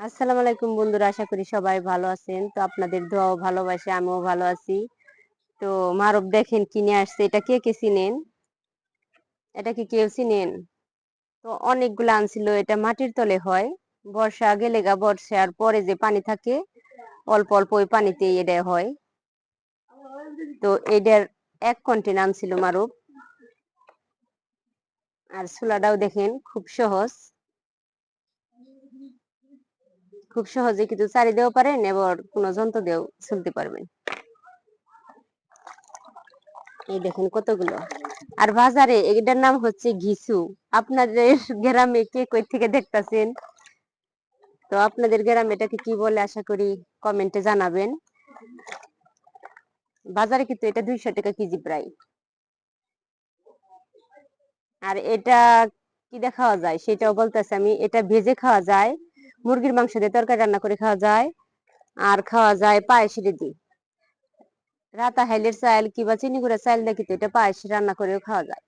আসসালামু আলাইকুম বন্ধুরা, আশা করি সবাই ভালো আছেন। তো আপনাদের দোয়াও ভালোবাসে, আমিও ভালো আছি। তো মারব দেখেন কিনে আসছে, এটা কে কে চিনেন? এটা কি কেউ চিনেন? তো অনেকগুলো আনছিল, এটা মাটির তলে হয়। বর্ষা গেলে গা বর্ষার পরে যে পানি থাকে, অল্প অল্প ওই পানিতেই এটা হয়। তো এটার এক কন্টেন আনছিল মারব আর চুলাটাও দেখেন, খুব সহজ। খুব সহজে কিন্তু চারি দিয়েও পারেন এবার কোনো যন্ত্র দিয়েও চলতে পারবেন। এই দেখেন কতগুলো। আর বাজারে এটার নাম হচ্ছে ঘিসু। আপনাদের গ্রামে কে কই থেকে দেখতাছেন? তো আপনাদের গ্রামে এটাকে কি বলে আশা করি কমেন্টে জানাবেন। বাজারে কিন্তু এটা দুইশো টাকা কেজি প্রায়। আর এটা কি খাওয়া যায়? সেটাও বলতেছে আমি, এটা ভেজে খাওয়া যায়। মুরগির মাংস দিয়ে তরকারি রান্না করে খাওয়া যায়, আর খাওয়া যায় পায়েস দিয়ে। রাতা হাইলের চাল কিংবা চিনি গুঁড়া চাল নাকি তো এটা পায়েস রান্না করেও খাওয়া যায়।